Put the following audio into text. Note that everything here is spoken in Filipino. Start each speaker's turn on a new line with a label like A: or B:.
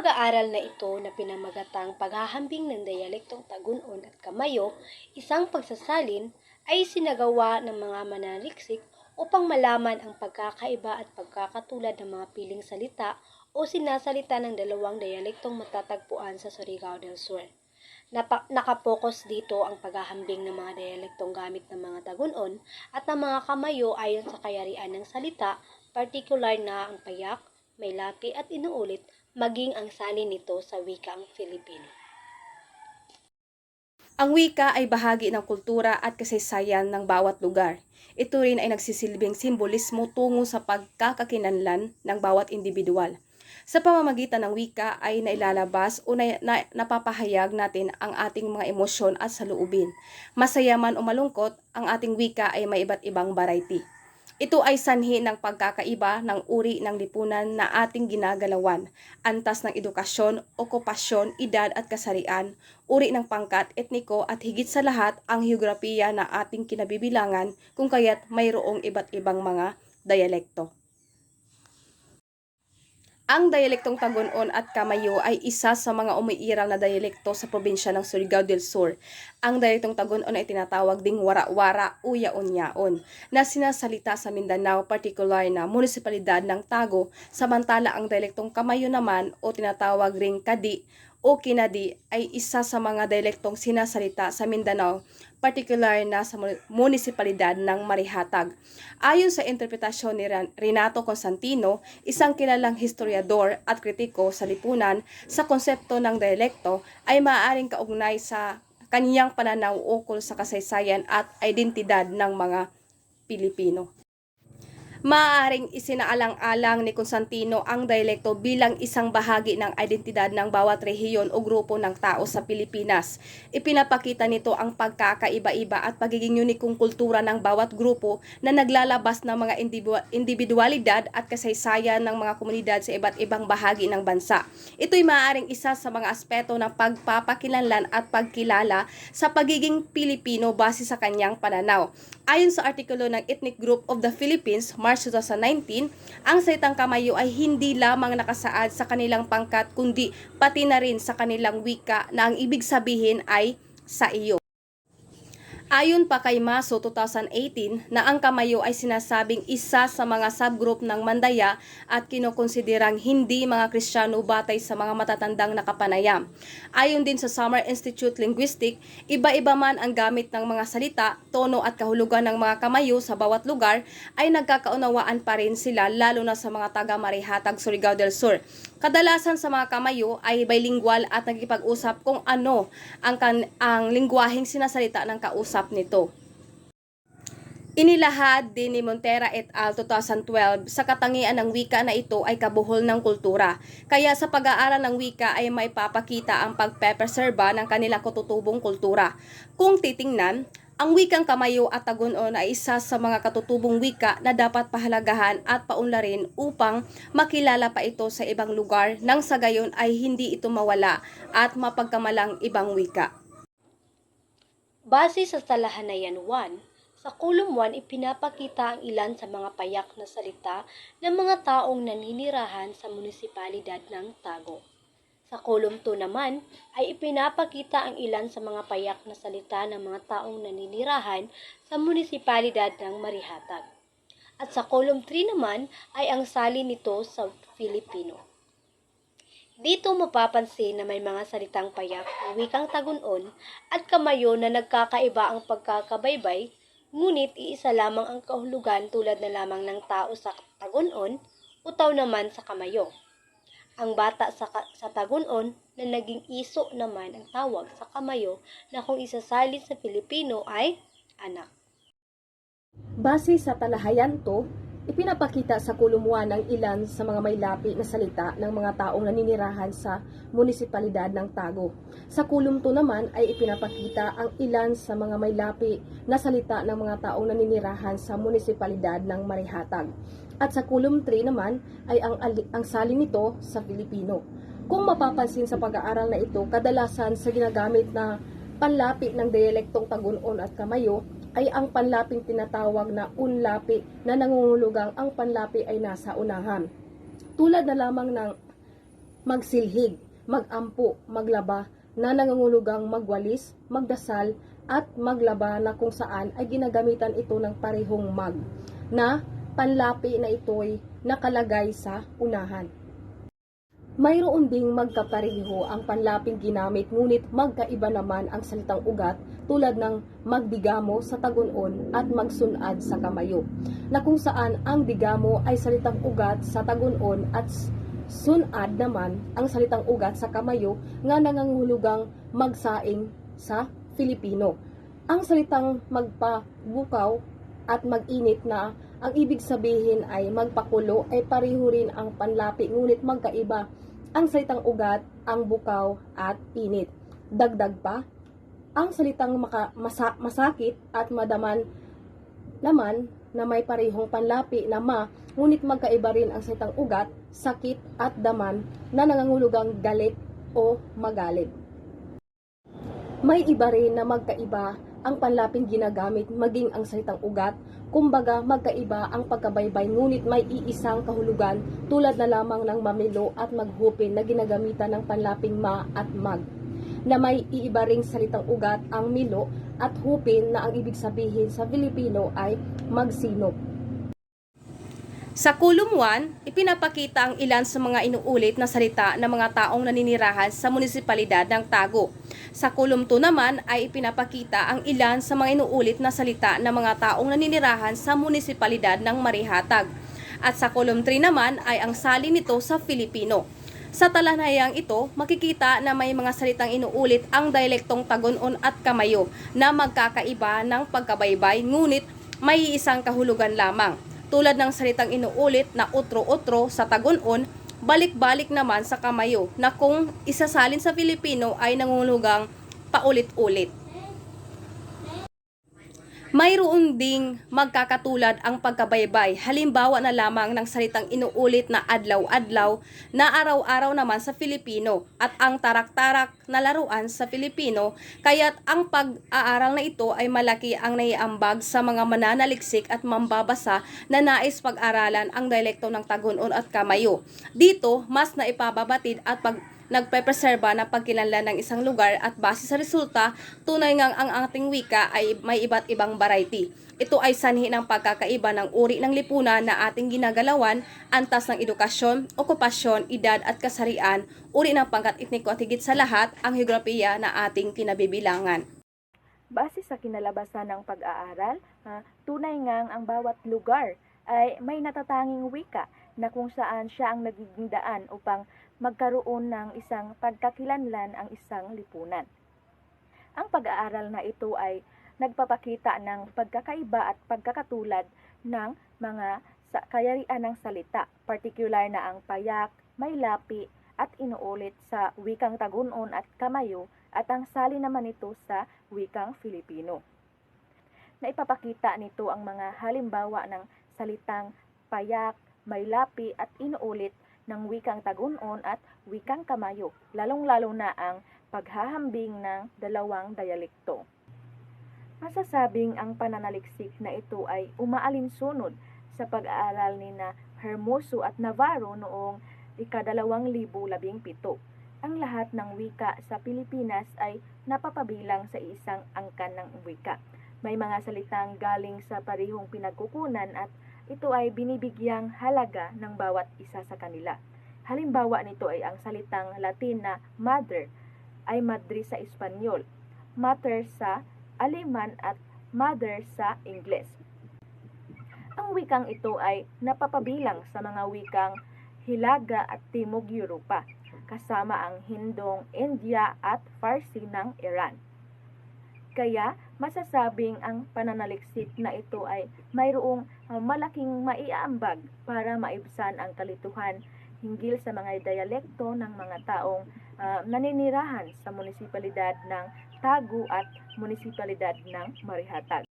A: pag-aaral na ito na pinamagatang paghahambing ng dialektong Tagunon at Kamayo, isang pagsasalin ay sinagawa ng mga mananaliksik upang malaman ang pagkakaiba at pagkakatulad ng mga piling salita o sinasalita ng dalawang dialektong matatagpuan sa Surigao del Sur. Napa- nakapokus dito ang paghahambing ng mga dialektong gamit ng mga Tagunon at ng mga Kamayo ayon sa kayarian ng salita, partikular na ang payak, may lapi at inuulit maging ang salin nito sa wikang Filipino.
B: Ang wika ay bahagi ng kultura at kasaysayan ng bawat lugar. Ito rin ay nagsisilbing simbolismo tungo sa pagkakakinanlan ng bawat individual. Sa pamamagitan ng wika ay nailalabas o na, na, napapahayag natin ang ating mga emosyon at saloobin. Masaya man o malungkot, ang ating wika ay may iba't ibang variety. Ito ay sanhi ng pagkakaiba ng uri ng lipunan na ating ginagalawan, antas ng edukasyon, okupasyon, edad at kasarian, uri ng pangkat, etniko at higit sa lahat ang heograpiya na ating kinabibilangan kung kaya't mayroong iba't ibang mga dialekto. Ang dialektong Tagonon at Kamayo ay isa sa mga umiiral na dialekto sa probinsya ng Surigao del Sur. Ang dialektong Tagonon ay tinatawag ding wara-wara o yaon-yaon na sinasalita sa Mindanao, particular na munisipalidad ng Tago, samantala ang dialektong Kamayo naman o tinatawag ring Kadi o Kinadi ay isa sa mga dialektong sinasalita sa Mindanao, particular na sa mu- munisipalidad ng Marihatag. Ayon sa interpretasyon ni Renato Constantino, isang kilalang historiador at kritiko sa lipunan, sa konsepto ng dialekto ay maaaring kaugnay sa kaniyang pananaw ukol sa kasaysayan at identidad ng mga Pilipino. Maaaring isinaalang-alang ni Constantino ang dialekto bilang isang bahagi ng identidad ng bawat rehiyon o grupo ng tao sa Pilipinas. Ipinapakita nito ang pagkakaiba-iba at pagiging unikong kultura ng bawat grupo na naglalabas ng mga individu- individualidad at kasaysayan ng mga komunidad sa iba't ibang bahagi ng bansa. Ito'y maaaring isa sa mga aspeto ng pagpapakilanlan at pagkilala sa pagiging Pilipino base sa kanyang pananaw. Ayon sa artikulo ng Ethnic Group of the Philippines, March 2019, ang salitang kamayo ay hindi lamang nakasaad sa kanilang pangkat kundi pati na rin sa kanilang wika na ang ibig sabihin ay sa iyo. Ayon pa kay Maso 2018 na ang kamayo ay sinasabing isa sa mga subgroup ng Mandaya at kinokonsiderang hindi mga Kristiyano batay sa mga matatandang nakapanayam. Ayon din sa Summer Institute Linguistic, iba-iba man ang gamit ng mga salita, tono at kahulugan ng mga kamayo sa bawat lugar ay nagkakaunawaan pa rin sila lalo na sa mga taga Marihatag, Surigao del Sur. Kadalasan sa mga kamayo ay bilingual at nagkipag-usap kung ano ang, kan- ang lingwaheng sinasalita ng kausap nito. Inilahad din ni Montera et al. 2012 sa katangian ng wika na ito ay kabuhol ng kultura. Kaya sa pag-aaral ng wika ay may papakita ang pagpepreserba ng kanilang kututubong kultura. Kung titingnan, ang wikang kamayo at tagunon ay isa sa mga katutubong wika na dapat pahalagahan at paunlarin upang makilala pa ito sa ibang lugar nang sa gayon ay hindi ito mawala at mapagkamalang ibang wika.
A: Base sa Talahanayan 1, sa Kulum 1 ipinapakita ang ilan sa mga payak na salita ng mga taong naninirahan sa munisipalidad ng Tago. Sa Kulum 2 naman ay ipinapakita ang ilan sa mga payak na salita ng mga taong naninirahan sa munisipalidad ng Marihatag. At sa Kulum 3 naman ay ang salin nito sa Filipino. Dito mapapansin na may mga salitang payak ng wikang tagunon at kamayo na nagkakaiba ang pagkakabaybay, ngunit iisa lamang ang kahulugan tulad na lamang ng tao sa tagunon, utaw naman sa kamayo. Ang bata sa, sa tagunon na naging iso naman ang tawag sa kamayo na kung isasalin sa Filipino ay anak.
B: Base sa talahayan to, ipinapakita sa kulumuan ng ilan sa mga may lapi na salita ng mga taong naninirahan sa munisipalidad ng Tago. Sa kulum 2 naman ay ipinapakita ang ilan sa mga may lapi na salita ng mga taong naninirahan sa munisipalidad ng Marihatag. At sa kulum 3 naman ay ang, ang salin nito sa Filipino. Kung mapapansin sa pag-aaral na ito, kadalasan sa ginagamit na panlapi ng dialektong Tagunon at Kamayo ay ang panlaping tinatawag na unlapi na nangungulugang ang panlapi ay nasa unahan. Tulad na lamang ng magsilhig, magampo, maglaba, na nangangulugang magwalis, magdasal, at maglaba na kung saan ay ginagamitan ito ng parehong mag, na panlapi na ito'y nakalagay sa unahan. Mayroon ding magkapareho ang panlaping ginamit ngunit magkaiba naman ang salitang ugat tulad ng magdigamo sa tagunon at magsunad sa kamayo na kung saan ang digamo ay salitang ugat sa tagunon at sunad naman ang salitang ugat sa kamayo nga nangangahulugang magsaing sa Filipino. Ang salitang magpabukaw at mag-init na ang ibig sabihin ay magpakulo ay pareho rin ang panlapi ngunit magkaiba ang salitang ugat, ang bukaw at init. Dagdag pa, ang salitang maka, masa, masakit at madaman naman na may parehong panlapi na ma, ngunit magkaiba rin ang salitang ugat, sakit at daman na nangangulugang galit o magalit. May iba rin na magkaiba ang panlaping ginagamit maging ang salitang ugat, kumbaga magkaiba ang pagkabaybay ngunit may iisang kahulugan tulad na lamang ng mamilo at maghupin na ginagamitan ng panlaping ma at mag na may iiba ring salitang ugat ang milo at hupin na ang ibig sabihin sa Filipino ay magsinop. Sa Kulum 1, ipinapakita ang ilan sa mga inuulit na salita ng mga taong naninirahan sa munisipalidad ng Tago. Sa Kulum 2 naman ay ipinapakita ang ilan sa mga inuulit na salita ng mga taong naninirahan sa munisipalidad ng Marihatag. At sa Kulum 3 naman ay ang sali nito sa Filipino. Sa talanayang ito, makikita na may mga salitang inuulit ang dialektong Tagonon at Kamayo na magkakaiba ng pagkabaybay ngunit may isang kahulugan lamang. Tulad ng salitang inuulit na utro-utro sa Tagonon, balik-balik naman sa Kamayo na kung isasalin sa Filipino ay nangungulugang paulit-ulit. Mayroon ding magkakatulad ang pagkabaybay. Halimbawa na lamang ng salitang inuulit na adlaw-adlaw na araw-araw naman sa Filipino at ang tarak-tarak na laruan sa Filipino. Kaya't ang pag-aaral na ito ay malaki ang naiambag sa mga mananaliksik at mambabasa na nais pag-aralan ang dialekto ng Tagonon at Kamayo. Dito, mas naipababatid at pag nagpe-preserba ng ng isang lugar at base sa resulta, tunay ngang ang ating wika ay may iba't ibang variety. Ito ay sanhi ng pagkakaiba ng uri ng lipunan na ating ginagalawan, antas ng edukasyon, okupasyon, edad at kasarian, uri ng pangkat etniko at higit sa lahat, ang geografiya na ating kinabibilangan.
C: Base sa kinalabasan ng pag-aaral, ah, tunay ngang ang bawat lugar ay may natatanging wika na kung saan siya ang nagiging daan upang magkaroon ng isang pagkakilanlan ang isang lipunan. Ang pag-aaral na ito ay nagpapakita ng pagkakaiba at pagkakatulad ng mga kayarian ng salita, particular na ang payak, may lapi, at inuulit sa wikang Tagunon at Kamayo at ang sali naman ito sa wikang Filipino. Naipapakita nito ang mga halimbawa ng salitang payak, may lapi at inuulit ng wikang Tagunon at wikang Kamayo, lalong-lalo na ang paghahambing ng dalawang dialekto. Masasabing ang pananaliksik na ito ay umaalinsunod sa pag-aaral ni na Hermoso at Navarro noong ikadalawang libo labing pito. Ang lahat ng wika sa Pilipinas ay napapabilang sa isang angkan ng wika. May mga salitang galing sa parihong pinagkukunan at ito ay binibigyang halaga ng bawat isa sa kanila. Halimbawa nito ay ang salitang Latin na mother ay madre sa Espanyol, mater sa Aleman at mother sa Ingles. Ang wikang ito ay napapabilang sa mga wikang Hilaga at Timog Europa, kasama ang Hindong India at Farsi ng Iran. Kaya masasabing ang pananaliksik na ito ay mayroong uh, malaking maiaambag para maibsan ang kalituhan hinggil sa mga dialekto ng mga taong uh, naninirahan sa munisipalidad ng Tagu at munisipalidad ng Marihatag.